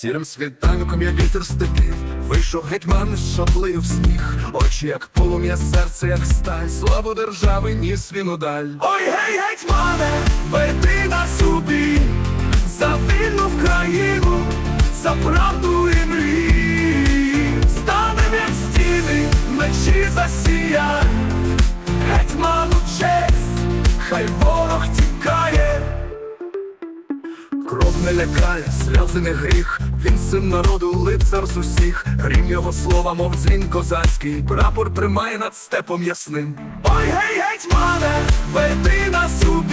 Сірим світанком я вітер степів Вийшов гетьман, що плив сніг Очі, як полум'я, серце, як сталь. Славу держави ніс він удаль. Ой, гей, гетьмане, веди нас у Кров не лякає, сльози не гріх, він син народу, лицар з усіх, грім його слова, мов дзвін козацький, прапор тримає над степом ясним. Ой, гей, гетьмане, веди нас у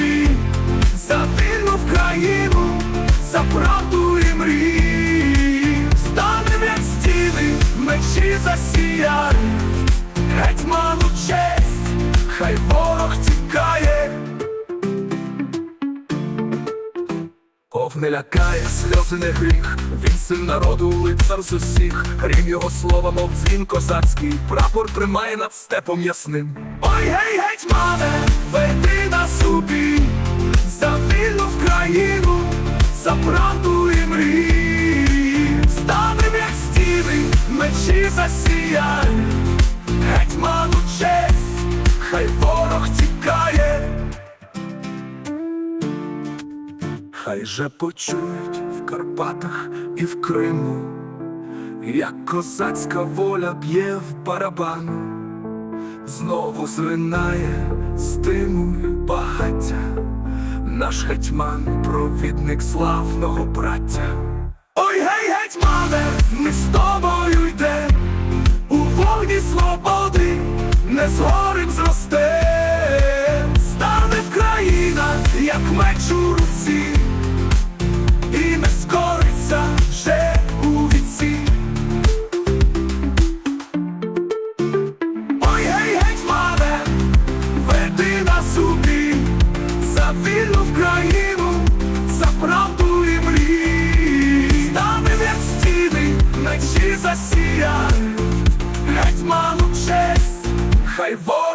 за вільну в країну, за правду і мрії, станем, як стіни, мечі засіяй, гетьману честь, Ов не лякає, сльози не гріх, він син народу, лицар з усіх, грім його слова, мов дзвін козацький, прапор тримає над степом ясним. Ой, гей, гетьмане, веди нас у за вільну в країну, за правду і мрії, станем, як стіни, мечі засіяй, гетьману честь, хай ворог тікає. Хай же почують в Карпатах і в Криму, як козацька воля б'є в барабан, знову зринає стиму і багаття, наш гетьман, провідник славного браття. Ой, гей, гетьмане, ми з тобою йдем, у вогні свободи не згорим за вільну країну, за правду і мрій Станем, як стіни, вночі засія, гетьману честь, хай воля